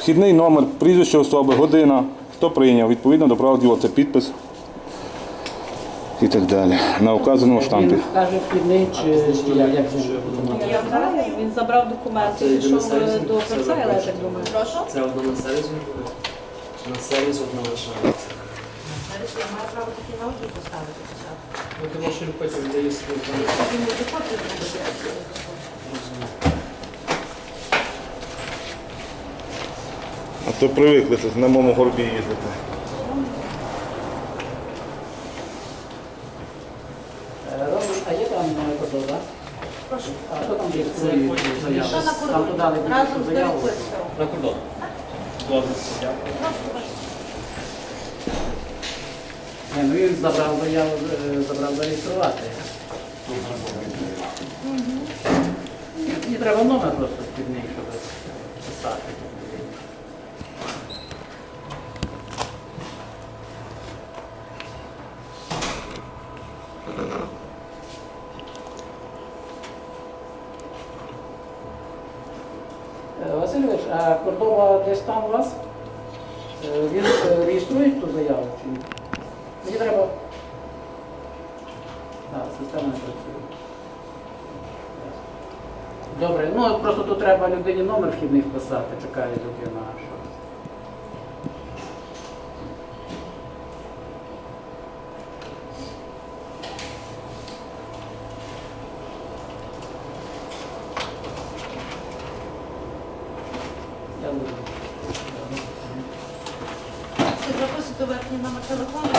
Вхідний номер, прізвище особи, година, хто прийняв, відповідно до правил діла, це підпис і так далі. На указаному штампі. Він каже вхідний чи як, це? Я знаю, він забрав документи і пішов е, до Ферцайла, я так думаю. Прошу? Це одно на сервіс буде? На сервіс одно лишається. Я маю право такі на одні поставити спочатку. Ну, тому що потім дає свій. Він не доходить до А то привикли тут на моєму горбі їздити. Е, а є там кодо, так? Прошу. А хто там є? Що на Там подали Разом з заяву. На кордон. Добре. Ні, ну він забрав заяву, е, забрав зареєструвати. Мені треба номер просто вхідний, щоб писати. Е, Васильович, а Кордова десь там у вас? Е, Він е, реєструє ту заяву чи ні? Мені треба. Так, система не працює. Добре, ну просто тут треба людині номер вхідний вписати, чекає людина. що. Я не знаю. Це записуйте верхній телефону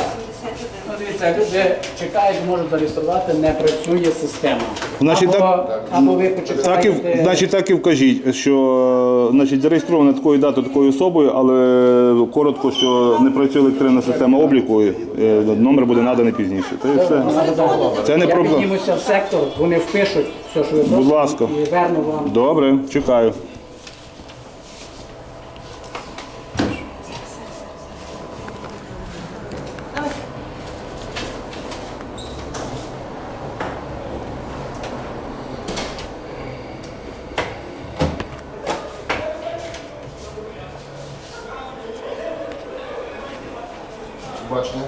81. Ну, дивіться, люди чекають, можуть зареєструвати, не працює система. Значить, або, так- або ви Так і, почекаєте. значить, так і вкажіть, що значить, зареєстровано такою датою, такою особою, але коротко, що не працює електронна система обліку, е, номер буде наданий пізніше. Це і все. Це не Я проблема. піднімуся в сектор, вони впишуть все, що ви Будь просите, ласка. і верну вам. Добре, чекаю. Бачення.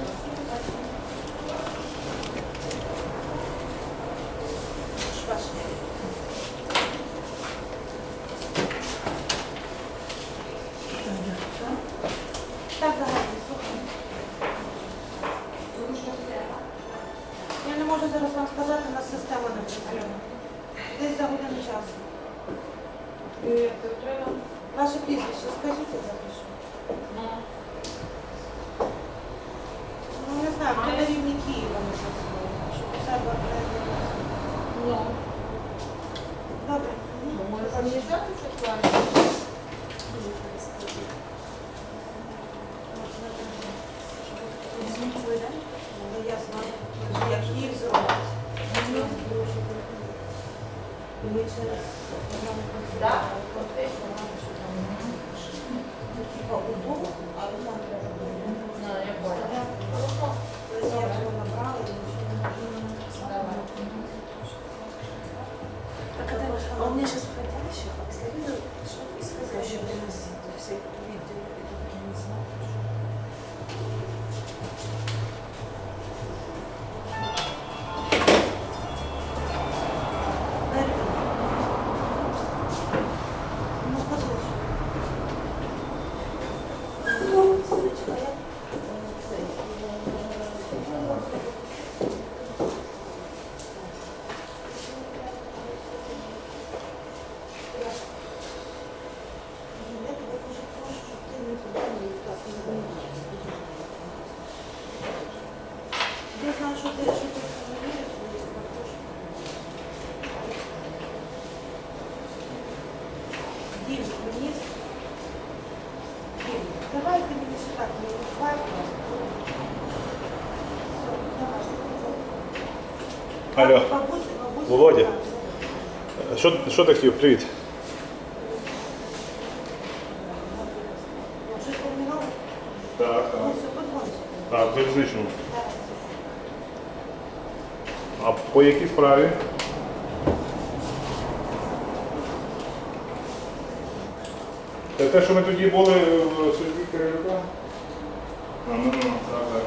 Так, давайте, слухай. Я не можу зараз вам сказати, у нас система не працює. Десь за годину часу. Ваше запишу. Ну, не знаю, хто на рівні Києва не працює, щоб у себе Добре. Ну, я знаю, як Київ зробить. Ми через Так. Тобто я у меня сейчас входящий, а следует, что вы сказали, что у нас все видео, это я не знаю. Ну, скажи, що. Я тебе дуже прошу, щоб ти не подумав, так не вийдеш. Я знаю, що ти, що ти не віриш, але я тебе прошу. Дім, мені з- Дім, давай ти мені ще так не вбивай, будь ласка. Все, давай. Алло. Володя. так. що, що ти хотів? Привіт. Ну? Так, Ну, подзвониш. Так, залізничному. А по якій справі? Так те, що ми тоді були в суді Кирилюка? А, ну, ну, так, так.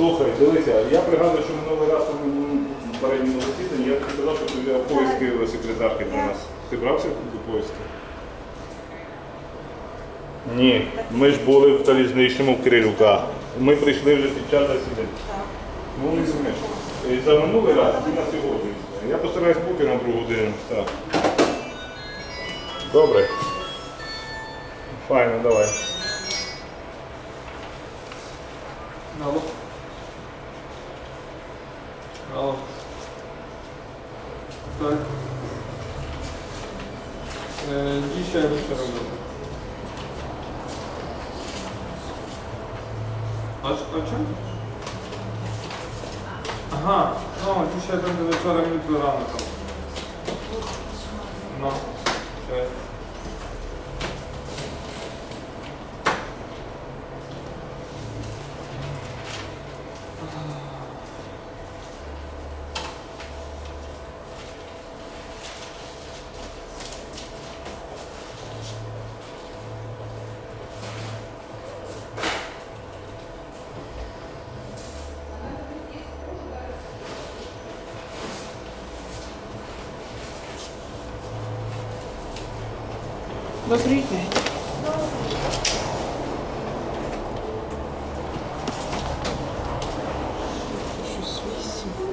Слухай, дивися, я пригадую, що минулий раз у попередньому засіданні я тобі казав, що ти взяв поїздки секретарки для нас. Ти брався до поїздки? Ні, ми ж були в залізничному в Кирилюка. Ми прийшли вже під час засідання. Ну, розумієш. І за минулий раз і на сьогодні. Я постараюсь бути на другу годину. Так. Добре. Файно, давай. Алло. O. Tak. E, dzisiaj przerobimy. O, o czym? Aha, no dzisiaj będę wieczorem, jutro rano tam. No. Okay. Добрий день.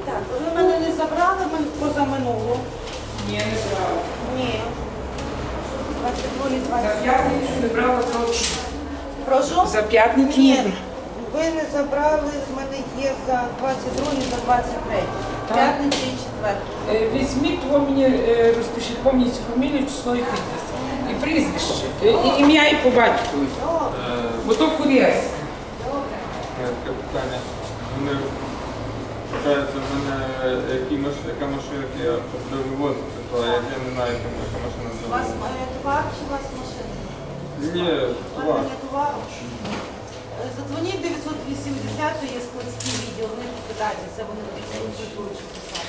Так, ви мене не забрали позаминулу? Ні, не брала. Ні. 22 За 20. п'ятницю не брала точно. Прошу? За п'ятницю Ні. брала. Ви не забрали, в мене є за 22 і за 23. Так. П'ятниця і четвер. Е, Візьміть, ви мені е, розпишіть повністю фамілію, число і підпис. Прізвище, е, і ім'я і по батькові. Е, Бо то кур'єрське. Е, Таке питання. Вони питаються мене, які маш... яка машина, яка я буду вивозити, то я, не знаю, яка машина У вас товар чи у вас машина? Ні, товар. Задзвоніть 980, то є складський відділ, вони питаються, вони писати.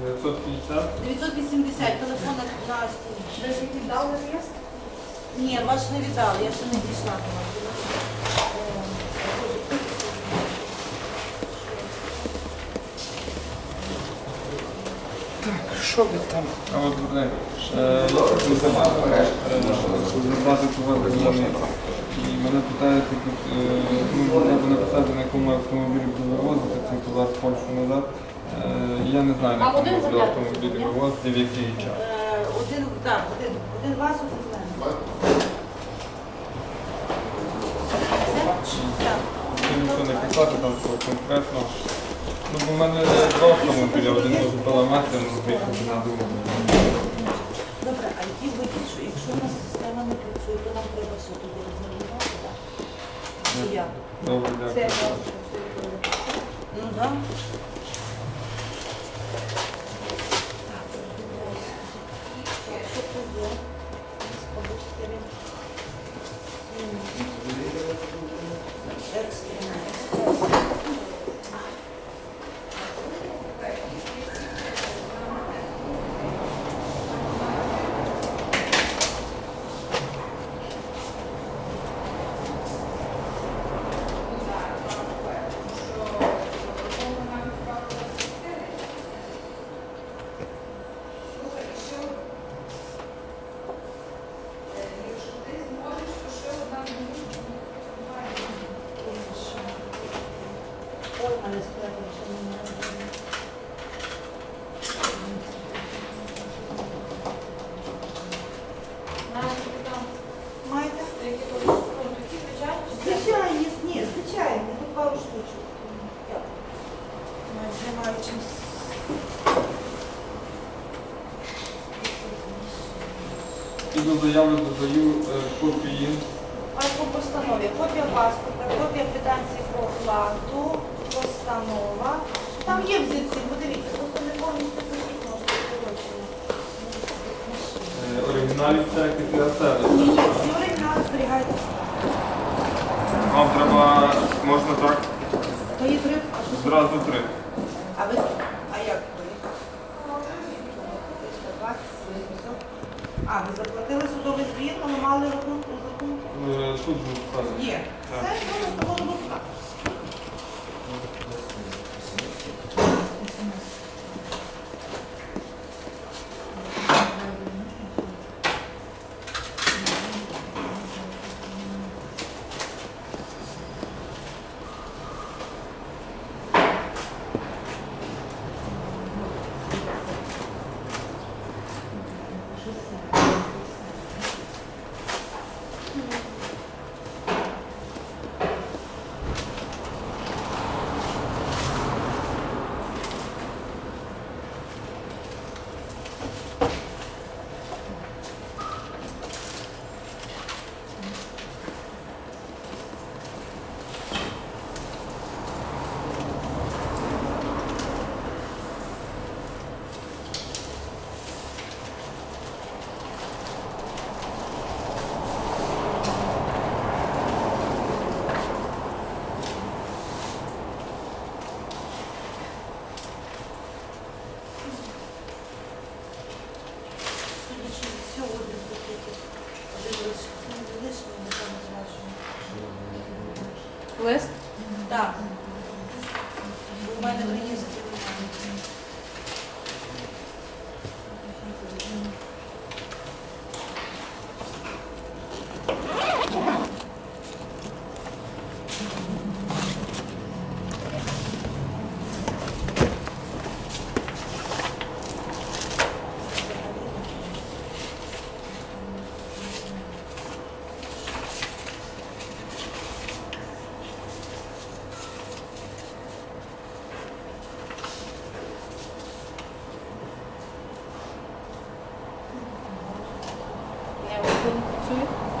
950. 980, телефон на на стіні. Ви віддали реєстр? Ні, ваш не віддали, я ще не дійшла до вас. Так, що ви там? А от вони, е, до мене. І мене питають, як, е, ну, на якому автомобілі буду вивозити цей товар в Польщу назад. Е, Я не знаю, на А якому один буду забрати автомобілі сьогодні? вивозити, в який час. Е, Один, так, один, один вас, один мене. Так. Нічого не писати там конкретно. Ну, бо в мене два автомобілі, один може поламати, на другому. Добре, а які вихід, що якщо у нас система не працює, то нам треба все тоді розмалювати, так? Чи як? Добре, Це дякую. Ну так. Що тут є? Сподобки. Екстрена. Ой, мене справді ще немає. Маєте? Звичайні, ні, звичайні, тут пару штучок. Навіть Немає чим. І до заяви додаю е, копії. А по постанові копія паспорта, копія квитанції про оплату, постанова. Там є взірці, подивіться, просто не повністю пишіть, може, скорочено. Е, Оригіналів як і оселі. Всі оригінали зберігайте. Вам треба, можна так, То є три, а що зразу три. А ви, а як ви? 320, А, ви заплатили судовий збір, але мали рахунку? Е, Тут був вказаний. Є. Все, що ми того Сьогодні West 그 렇?